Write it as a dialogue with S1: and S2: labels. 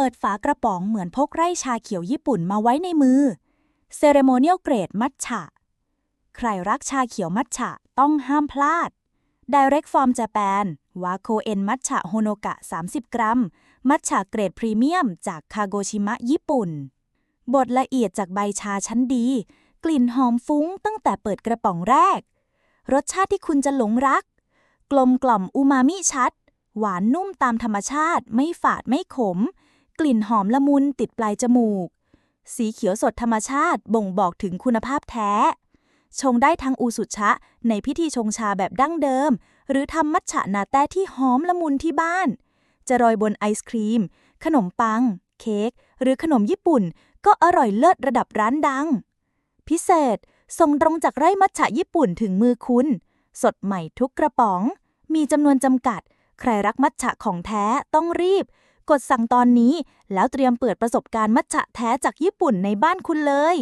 S1: ปิดฝากระป๋องเหมือนพกไร่ชาเขียวญี่ปุ่นมาไว้ในมือ เซเรโมเนียลเกรดมัทฉะ ใครรักชาเขียวมัทฉะต้องห้ามพลาด Direct from Japan วาโคเอ็นมัทฉะโฮโนกะ 30 กรัม มัทฉะเกรดพรีเมียมจากคาโกชิมะญี่ปุ่น บดละเอียดจากใบชาชั้นดี กลิ่นหอมฟุ้งตั้งแต่เปิดกระป๋องแรก รสชาติที่คุณจะหลงรัก กลมกล่อมอูมามิชัด หวานนุ่มตามธรรมชาติไม่ฝาดไม่ขม กลิ่นหอมละมุนติดปลายจมูก สีเขียวสดธรรมชาติบ่งบอกถึงคุณภาพแท้ ชงได้ทั้งอูสุชะ ในพิธีชงชาแบบดั้งเดิม หรือทำมัทฉะนาแต้ที่หอมละมุนที่บ้าน จะโรยบนไอศครีม ขนมปัง เค้ก หรือขนมญี่ปุ่น ก็อร่อยเลิศระดับร้านดัง พิเศษส่งตรงจากไร่มัทฉะญี่ปุ่นถึงมือคุณ สดใหม่ทุกกระป๋อง มีจำนวนจำกัด ใครรักมัทฉะของแท้ต้องรีบ กดสั่งตอนนี้ แล้วเตรียมเปิดประสบการณ์มัทฉะแท้จากญี่ปุ่นในบ้านคุณเลย